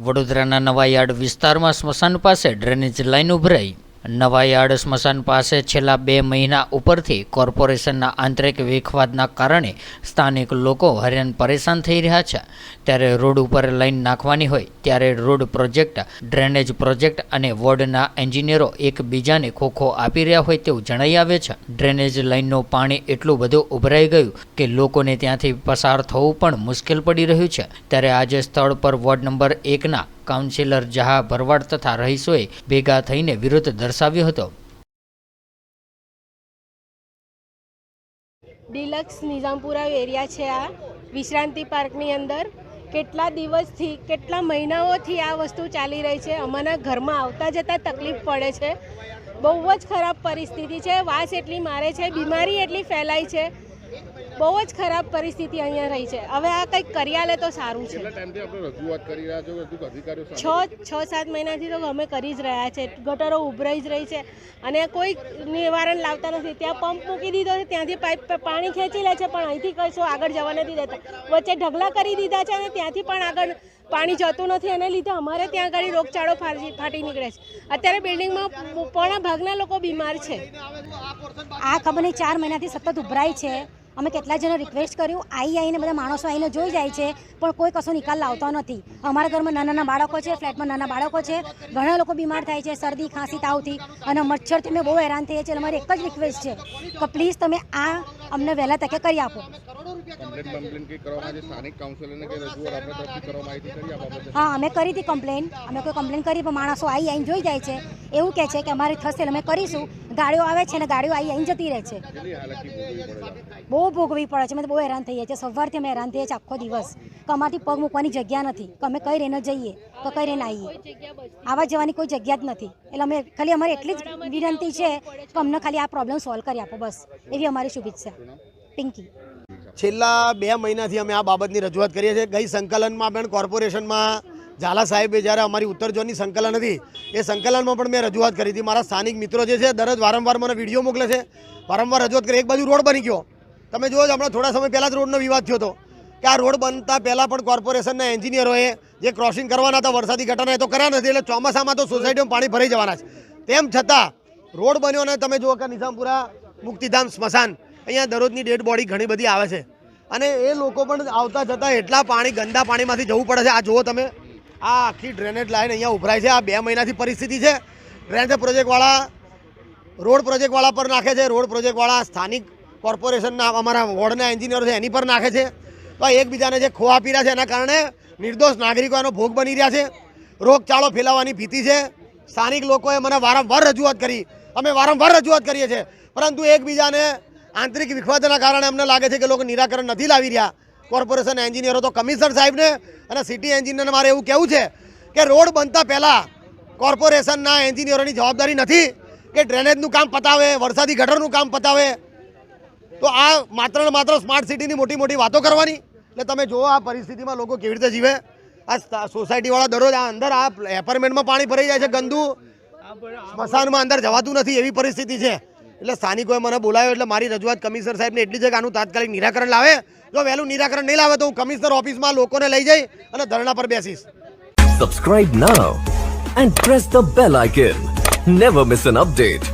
વડોદરાના નવાયાર્ડ વિસ્તારમાં સ્મશાન પાસે ડ્રેનેજ લાઈન ઉભરાઈ. નવાયાર્ડ સ્મશાન પાસે છેલ્લા બે મહિના ઉપરથી કોર્પોરેશનના આંતરિક વિખવાદના કારણે સ્થાનિક લોકો હેરાન પરેશાન થઈ રહ્યા છે. ત્યારે રોડ ઉપર લાઈન નાખવાની હોય ત્યારે રોડ પ્રોજેક્ટ, ડ્રેનેજ પ્રોજેક્ટ અને વોર્ડના એન્જિનિયરો એકબીજાને ખોખો આપી રહ્યા હોય તેવું જણાઈ આવે છે. ડ્રેનેજ લાઇનનું પાણી એટલું બધું ઉભરાઈ ગયું કે લોકોને ત્યાંથી પસાર થવું પણ મુશ્કેલ પડી રહ્યું છે. ત્યારે આજે સ્થળ પર વોર્ડ નંબર એકના કાઉન્સિલર જહા ભરવાડ તથા રહીશોએ ભેગા થઈને વિરોધ દર્શાવ્યો હતો. ડિલક્સ નિઝામપુરા એરિયા છે આ. વિશ્રાંતિ પાર્કની અંદર કેટલા દિવસથી, કેટલા મહિનાઓથી આ વસ્તુ ચાલી રહી છે? અમારા ઘરમાં આવતા જતાં તકલીફ પડે છે. બહુ જ ખરાબ પરિસ્થિતિ છે. વાસ એટલી મારે છે, બીમારી એટલી ફેલાય છે. બહુ જ ખરાબ પરિસ્થિતિ અહીંયા રહી છે. હવે આ કંઈક કરી આલે તો સારું છે. છો? છ છ સાત મહિનાથી તો અમે કરી જ રહ્યા છે. ગટરો ઉભરાઈ જ રહી છે. અને કોઈ નિવારણ લાવતા નથી. ત્યાં પંપ મૂકી દીધો છે. ત્યાંથી પાઇપ પાણી ખેંચી લે છે પણ અહીંથી કશું આગળ જવા નથી દેતા. વચ્ચે ઢગલા કરી દીધા છે અને ત્યાંથી પણ આગળ પાણી જતું નથી. એને લીધે અમારે ત્યાં આગળ રોગચાળો ફાટી ફાટી નીકળે છે. અત્યારે બિલ્ડિંગમાં પોણા ભાગના લોકો બીમાર છે. આ કંપની ચાર મહિનાથી સતત ઉભરાય છે. અમે કેટલા જણા રિક્વેસ્ટ કર્યું? આવી આવીને બધા માણસો આવીને જોઈ જાય છે, પણ કોઈ કશો નિકાલ લાવતો નથી. અમારા ઘરમાં નાના નાના બાળકો છે ફ્લેટમાં નાના બાળકો છે. ઘણા લોકો બીમાર થાય છે, શરદી, ખાંસી, તાવથી, અને મચ્છરથી અમે બહુ હેરાન થઈએ છીએ. અમારી એક જ રિક્વેસ્ટ છે કે પ્લીઝ તમે આ અમને વહેલા તકે કરી આપો. કમ્પ્લેન કમ્પ્લેન કઈ કરવામાં આવી સ્થાનિક કાઉન્સિલરને કઈ રજૂઆત આપણે તરફથી કરવામાં આવી હતી આ બાબતે? હા અમે કરી હતી કમ્પ્લેન અમે કોઈ કમ્પ્લેન કરી પણ માણસો આવી આવીને જોઈ જાય છે. એવું કહે છે કે અમારે થશે એટલે અમે કરીશું. ગાડીઓ આવે છે ને ગાડીઓ આવી આવીને જતી રહે છે. કેટલી ભોગવવી પડે છે? બહુ ભોગવી પડે છે. અમે તો બહુ હેરાન થઈએ છીએ. સવારથી અમે હેરાન થઈએ છીએ આખો દિવસ. કે અમારથી પગ મૂકવાની જગ્યા નથી. કે અમે કઈ રહીને જઈએ તો કઈ રહીને આવીએ આવા જવાની કોઈ જગ્યા જ નથી. એટલે અમે ખાલી અમારી એટલી જ વિનંતી છે કે અમને ખાલી આ પ્રોબ્લેમ સોલ્વ કરી આપો બસ. એવી અમારી શુભેચ્છા. પિંકી. છેલ્લા બે મહિનાથી અમે આ બાબતની રજૂઆત કરીએ છીએ. ગઈ સંકલનમાં પણ કોર્પોરેશનમાં ઝાલા સાહેબે જ્યારે અમારી ઉત્તર ઝોનની સંકલન હતી, એ સંકલનમાં પણ મેં રજૂઆત કરી હતી. મારા સ્થાનિક મિત્રો જે છે, દરરોજ વારંવાર મને વીડિયો મોકલે છે. વારંવાર રજૂઆત કરી. એક બાજુ રોડ બની ગયો. તમે જુઓ છો, હમણાં થોડા સમય પહેલાં જ રોડનો વિવાદ થયો હતો. કે આ રોડ બનતા પહેલાં પણ કોર્પોરેશનના એન્જિનિયરોએ જે ક્રોસિંગ કરવાના હતા, વરસાદી ઘટના તો કર્યા નથી. એટલે ચોમાસામાં તો સોસાયટીમાં પાણી ભરાઈ જવાના છે. તેમ છતાં, રોડ બન્યો અને તમે જુઓ કે નિઝામપુરા, મુક્તિધામ, સ્મશાન અહીંયા દરરોજની ડેડ બોડી ઘણી બધી આવે છે. અને એ લોકો પણ આવતા જતા એટલા પાણી, ગંદા પાણીમાંથી જવું પડે છે. આ જુઓ તમે, આ આખી ડ્રેનેજ લાઈન અહીંયા ઉભરાય છે. આ બે મહિનાથી પરિસ્થિતિ છે. ડ્રેનેજ પ્રોજેક્ટવાળા રોડ પ્રોજેક્ટવાળા પર નાખે છે. રોડ પ્રોજેક્ટવાળા સ્થાનિક કોર્પોરેશનના અમારા વોર્ડના એન્જિનિયરો છે, એની પર નાખે છે. તો એકબીજાને જે ખોવા રહ્યા છે, એના કારણે નિર્દોષ નાગરિકો એનો ભોગ બની રહ્યા છે. રોગચાળો ફેલાવાની ભીતિ છે. સ્થાનિક લોકોએ મને વારંવાર રજૂઆત કરી. અમે વારંવાર રજૂઆત કરીએ છીએ. પરંતુ એકબીજાને આંતરિક વિખવાદના કારણે અમને લાગે છે કે લોકો નિરાકરણ નથી લાવી રહ્યા. કોર્પોરેશન એન્જિનિયરો તો કમિશનર સાહેબને અને સિટી એન્જિનિયરને મારે એવું કહેવું છે કે રોડ બનતા પહેલાં કોર્પોરેશનના એન્જિનિયરોની જવાબદારી નથી કે ડ્રેનેજનું કામ પતાવે વરસાદી ગટરનું કામ પતાવે. તો આ માત્ર ને માત્ર સ્માર્ટ સિટીની મોટી મોટી વાતો કરવાની. એટલે તમે જુઓ આ પરિસ્થિતિમાં લોકો કેવી રીતે જીવે. આ સોસાયટીવાળા દરરોજ આ અંદર આ એપાર્ટમેન્ટમાં પાણી ભરાઈ જાય છે ગંદુ. સ્મશાનમાં અંદર જવાતું નથી એવી પરિસ્થિતિ છે. એટલે સ્થાનિકોએ મને બોલાવ્યો એટલે મારી રજૂઆત કમિશનર સાહેબને એટલી છે કે આનું તાત્કાલિક નિરાકરણ લાવે. જો વહેલું નિરાકરણ નહીં લાવે તો હું કમિશનર ઓફિસમાં લોકોને લઈ જઈ અને ધરણા પર બેસીશ. Subscribe now and press the bell icon never miss an update.